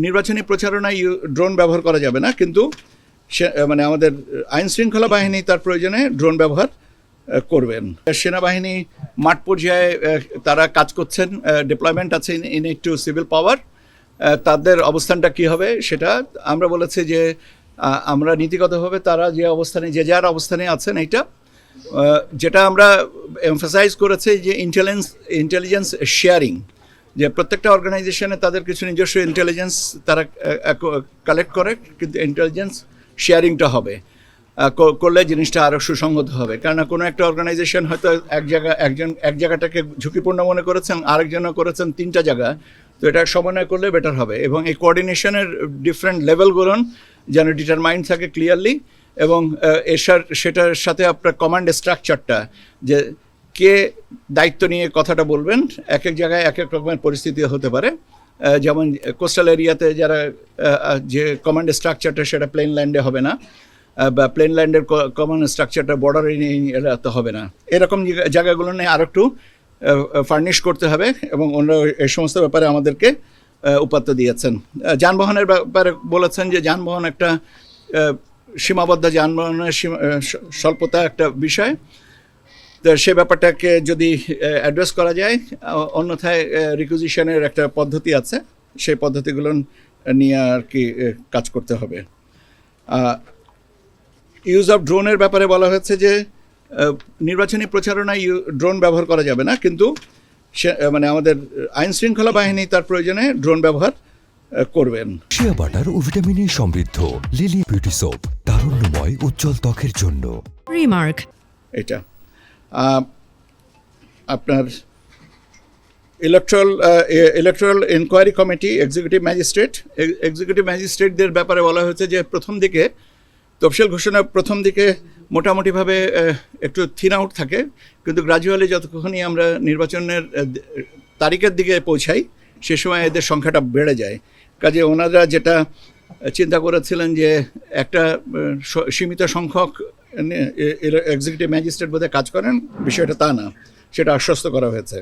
নির্বাচনী প্রচারণায় ড্রোন ব্যবহার করা যাবে না, কিন্তু সে- মানে আমাদের আইন শৃঙ্খলা বাহিনী তার প্রয়োজনে ড্রোন ব্যবহার করবেন। সেনাবাহিনী মাঠ পর্যায়ে তারা কাজ করছেন ডিপ্লয়মেন্ট আছে ইন টু সিভিল পাওয়ার তাদের অবস্থানটা কি হবে সেটা আমরা বলেছি যে আমরা নীতিগতভাবে তারা যে অবস্থানে, যে যার অবস্থানে আছেন এইটা যেটা আমরা এমফাসাইজ করেছি যে ইন্টেলিজেন্স ইন্টেলিজেন্স শেয়ারিং যে প্রত্যেকটা অর্গানাইজেশনে তাদের কিছু নিজস্ব ইন্টেলিজেন্স তারা কালেক্ট করে, কিন্তু ইন্টেলিজেন্স শেয়ারিংটা হবে। করলে জিনিসটা আরও সুসংগত হবে। কেননা কোনো একটা অর্গানাইজেশন হয়তো এক জায়গা, একজন, এক জায়গাটাকে ঝুঁকিপূর্ণ মনে করেছেন, আরেকজনও করেছেন তিনটা জায়গা, তো এটা সমন্বয় করলে বেটার হবে। এবং এই কোঅর্ডিনেশনের ডিফারেন্ট লেভেলগুলো যেন ডিটারমাইন্ড থাকে ক্লিয়ারলি এবং এর সেটার সাথে আপনার কমান্ড স্ট্রাকচারটা যে কে দায়িত্ব নিয়ে কথাটা বলবেন? এক এক জায়গায় এক এক রকমের পরিস্থিতি হতে পারে। যেমন কোস্টাল এরিয়াতে যারা যে কমান্ড স্ট্রাকচারটা সেটা প্লেন ল্যান্ডে হবে না। বা প্লেন ল্যান্ডের কমান্ড স্ট্রাকচারটা বর্ডারে এড়াতে হবে না। এরকম জায়গাগুলো নিয়ে আরও একটু ফার্নিশ করতে হবে এবং ওনারা এই সমস্ত ব্যাপারে আমাদেরকে উপাত্ত দিয়েছেন। যানবাহনের ব্যাপারে বলেছেন যে যানবাহন একটা সীমাবদ্ধ, যানবাহনের স্বল্পতা একটা বিষয়। তো সে ব্যাপারটাকে যদি অ্যাড্রেস করা যায় অন্যথায় রিকুজিশনের একটা পদ্ধতি আছে। সেই পদ্ধতিগুলো নিয়ে আর কি কাজ করতে হবে। ইউজ অফ ড্রোনের ব্যাপারে বলা হয়েছে যে নির্বাচনী প্রচারণায় ড্রোন ব্যবহার করা যাবে না কিন্তু সে মানে আমাদের আইন শৃঙ্খলা বাহিনী তার প্রয়োজনে ড্রোন ব্যবহার করবেন। শিয়া বাটার ও ভিটামিনে সমৃদ্ধ লিলি বিউটি সোপ তারুণ্যময় উজ্জ্বল ত্বকের জন্য। Remark. এটা। আপনার electoral electoral inquiry committee executive magistrate executive ম্যাজিস্ট্রেটদের ব্যাপারে বলা হয়েছে যে প্রথম দিকে, তফসিল ঘোষণা প্রথম দিকে মোটামুটিভাবে একটু থিন আউট থাকে, কিন্তু গ্রাজুয়ালি যতক্ষণই আমরা নির্বাচনের তারিখের দিকে পৌঁছাই, সে সময় এদের সংখ্যাটা বেড়ে যায়। কাজে ওনারা যেটা চিন্তা করেছিলেন যে একটা সীমিত সংখ্যক এক্সিকিউটিভ ম্যাজিস্ট্রেট বোধহয় কাজ করেন বিষয়টা তা না সেটা আশ্বস্ত করা হয়েছে।